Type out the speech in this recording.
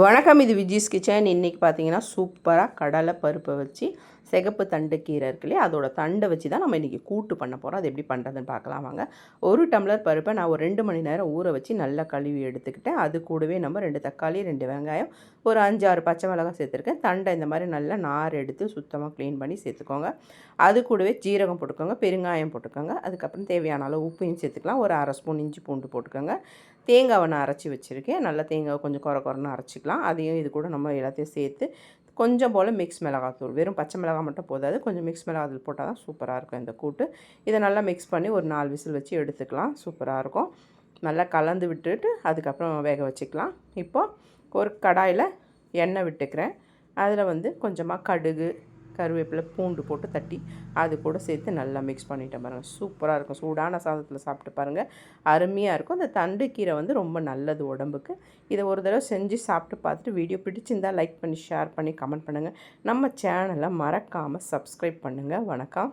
வணக்கம் இது விஜிஸ் கிச்சன். இன்றைக்கி பார்த்தீங்கன்னா சூப்பராக கடலை பருப்பை வச்சு சிகப்பு தண்டு கீரை இருக்கு இல்லையா? அதோட தண்டை வச்சு தான் நம்ம இன்றைக்கி கூட்டு பண்ண போகிறோம் அது எப்படி பண்ணுறதுன்னு பார்க்கலாம் வாங்க. ஒரு டம்ளர் பருப்பை நான் ஒரு ரெண்டு மணி நேரம் ஊற வச்சு நல்லா கழுவி எடுத்துக்கிட்டேன். அது கூடவே நம்ம ரெண்டு தக்காளி ரெண்டு வெங்காயம் ஒரு அஞ்சு ஆறு பச்சை மிளகாய் சேர்த்துருக்கேன். தண்டை இந்த மாதிரி நல்லா நார் எடுத்து சுத்தமாக க்ளீன் பண்ணி சேர்த்துக்கோங்க. அது கூடவே ஜீரகம் போட்டுக்கோங்க பெருங்காயம் போட்டுக்கோங்க. அதுக்கப்புறம் தேவையான அளவு உப்பையும் சேர்த்துக்கலாம். ஒரு அரை ஸ்பூன் இஞ்சி பூண்டு போட்டுக்கோங்க. தேங்காவை நான் அரைச்சி வச்சுருக்கேன். நல்லா தேங்காவை கொஞ்சம் குறை குறைன்னு அரைச்சிக்கலாம். அதையும் இது கூட நம்ம எல்லாத்தையும் சேர்த்து கொஞ்சம் போல் மிக்ஸ் மிளகாத்தூள். வெறும் பச்சை மிளகாய் மட்டும் போதாது. கொஞ்சம் மிக்ஸ் மிளகாத்தூள் போட்டால் தான் சூப்பராக இருக்கும் இந்த கூட்டு. இதை நல்லா மிக்ஸ் பண்ணி ஒரு நாலு விசில் வச்சு எடுத்துக்கலாம். சூப்பராக இருக்கும். நல்லா கலந்து விட்டுட்டு அதுக்கப்புறம் வேக வச்சுக்கலாம். இப்போது ஒரு கடாயில் எண்ணெய் விட்டுக்கிறேன். அதில் வந்து கொஞ்சமாக கடுகு கருவேப்பிலை பூண்டு போட்டு தட்டி அது கூட சேர்த்து நல்லா மிக்ஸ் பண்ணிட்டேன் பாருங்கள் சூப்பராக இருக்கும். சூடான சாதத்தில் சாப்பிட்டு பாருங்கள் அருமையாக இருக்கும். அந்த தண்டு கீரை வந்து ரொம்ப நல்லது உடம்புக்கு. இதை ஒரு தடவை செஞ்சு சாப்பிட்டு பார்த்துட்டு வீடியோ பிடிச்சிருந்தால் லைக் பண்ணி ஷேர் பண்ணி கமெண்ட் பண்ணுங்கள் நம்ம சேனலை மறக்காமல் சப்ஸ்கிரைப் பண்ணுங்கள் வணக்கம்.